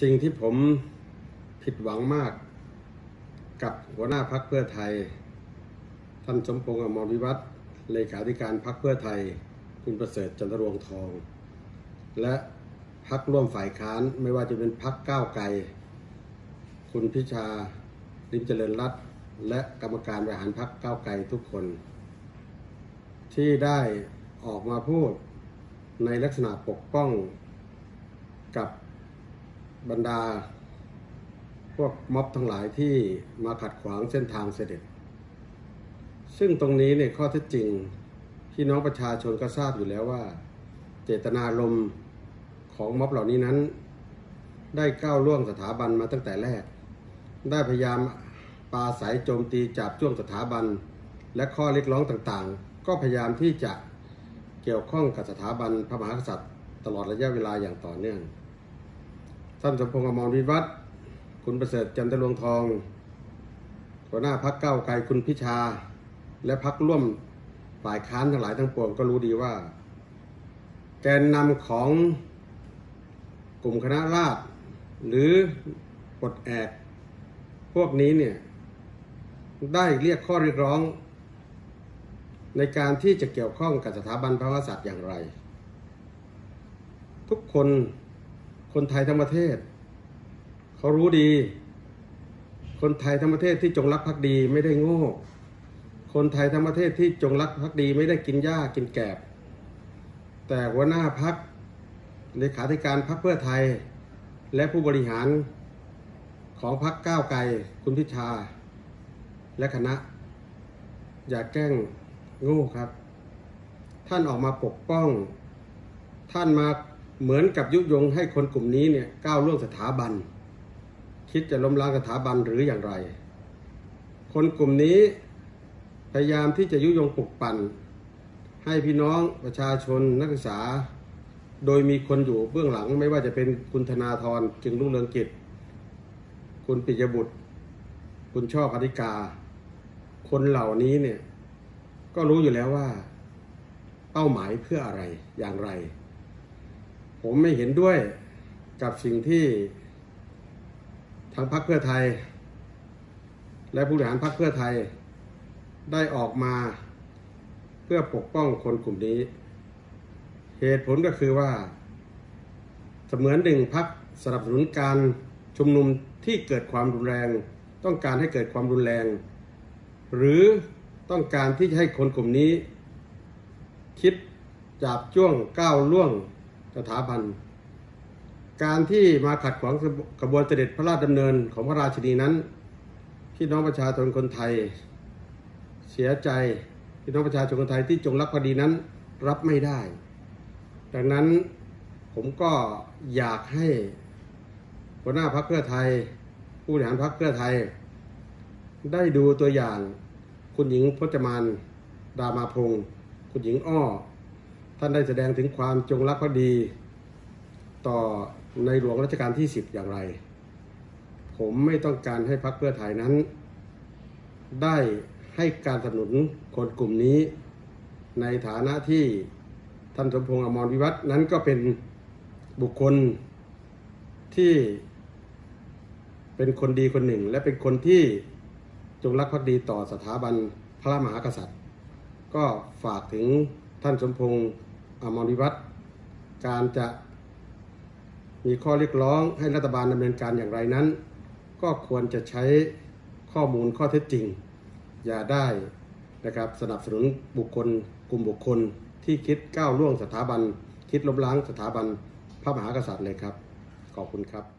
สิ่งที่ผมผิดหวังมากกับหัวหน้าพักเพื่อไทย ท่านสมพงษ์อมรวิวัฒน์เลขาธิการพักเพื่อไทย คุณประเสริฐจันทรวงทอง และพักร่วมฝ่ายค้านไม่ว่าจะเป็นพักก้าวไกล คุณพิชาลิมเจริญรัตน์และกรรมการบริหารพักก้าวไกลทุกคน ที่ได้ออกมาพูดในลักษณะปกป้องกับ บรรดา พวกม็อบทั้งหลายที่มาขัดขวางเส้นทางเสด็จ ซึ่งตรงนี้เนี่ยข้อเท็จจริงพี่น้องประชาชนก็ทราบอยู่แล้วว่า เจตนารมณ์ของม็อบเหล่านี้นั้น ได้ก้าวล่วงสถาบันมาตั้งแต่แรก ได้พยายามปาสายโจมตีจับจ้วงสถาบัน และข้อเรียกร้องต่างๆ ก็พยายามที่จะเกี่ยวข้องกับสถาบันพระมหากษัตริย์ ตลอดระยะเวลาอย่างต่อเนื่อง ท่านสมพงษ์อมรวิวัฒน์คุณประเสริฐจันทรวงทอง หัวหน้าพักเก้าไกลคุณพิชา และพักร่วมฝ่ายค้านทั้งหลายทั้งปวงก็รู้ดีว่า แกนนำของกลุ่มคณะราษฎรหรือปลดแอกพวกนี้เนี่ยได้เรียกข้อเรียกร้อง ในการที่จะเกี่ยวข้องกับสถาบันพระมหากษัตริย์อย่างไร ทุกคน คนไทยทั้งประเทศ เขารู้ดี คนไทยทั้งประเทศที่จงรักภักดีไม่ได้โง่ คนไทยทั้งประเทศที่จงรักภักดีไม่ได้กินหญ้ากินแกบ แต่หัวหน้าพักเลขาธิการพักเพื่อไทย และผู้บริหารของพักก้าวไกลคุณพิชา และคณะ อย่าแกล้งโง่ครับ ท่านออกมาปกป้อง ท่านมา เหมือนกับยุยงให้คนกลุ่มนี้เนี่ยก้าวล่วงสถาบัน คิดจะล้มล้างสถาบันหรืออย่างไร คนกลุ่มนี้พยายามที่จะยุยงปลุกปั่น ให้พี่น้องประชาชนนักศึกษา โดยมีคนอยู่เบื้องหลังไม่ว่าจะเป็นคุณธนาธรจึงรุ่งเรืองกิจ คุณปิยบุตร คุณชอบอธิกา คนเหล่านี้เนี่ยก็รู้อยู่แล้วว่า เป้าหมายเพื่ออะไรอย่างไร ผมไม่เห็นด้วยกับสิ่งที่ทางพรรคเพื่อไทย และผู้บริหารพรรคเพื่อไทย ได้ออกมาเพื่อปกป้องคนกลุ่มนี้ เหตุผลก็คือว่า เสมือนหนึ่งพักสนับสนุนการชุมนุมที่เกิดความรุนแรง ต้องการให้เกิดความรุนแรง หรือต้องการที่จะให้คนกลุ่มนี้ คิดจับจ้วงก้าวล่วง สถาบัน การที่มาขัดขวางกระบวนเสด็จพระราชดำเนินของพระราชินีนั้น พี่น้องประชาชนคนไทย เสียใจพี่น้องประชาชนคนไทยที่จงรักภักดีนั้นรับไม่ได้ ดังนั้นผมก็อยากให้หัวหน้าพักเพื่อไทย ผู้บริหารพักเพื่อไทย ได้ดูตัวอย่างคุณหญิงพจมานดามาพงศ์คุณหญิงอ้อ ท่านได้แสดงถึงความจงรักภักดี ต่อในหลวงรัชกาลที่ 10 อย่างไร ผมไม่ต้องการให้พักเพื่อไทยนั้น ได้ให้การสนับสนุนคนกลุ่มนี้ ในฐานะที่ท่านสมพงษ์อมรวิวัฒนั้นก็เป็นบุคคลที่เป็นคนดีคนหนึ่ง และเป็นคนที่จงรักภักดีต่อสถาบันพระมหากษัตริย์ ก็ฝากถึงท่านสมพงษ์ อมรวิวัฒน์การจะมีข้อเรียกร้องให้รัฐบาลดำเนินการอย่างไรนั้น ก็ควรจะใช้ข้อมูลข้อเท็จจริง อย่าได้นะครับสนับสนุนบุคคล กลุ่มบุคคลที่คิดก้าวล่วงสถาบัน คิดล้มล้างสถาบันพระมหากษัตริย์เลยครับ ขอบคุณครับ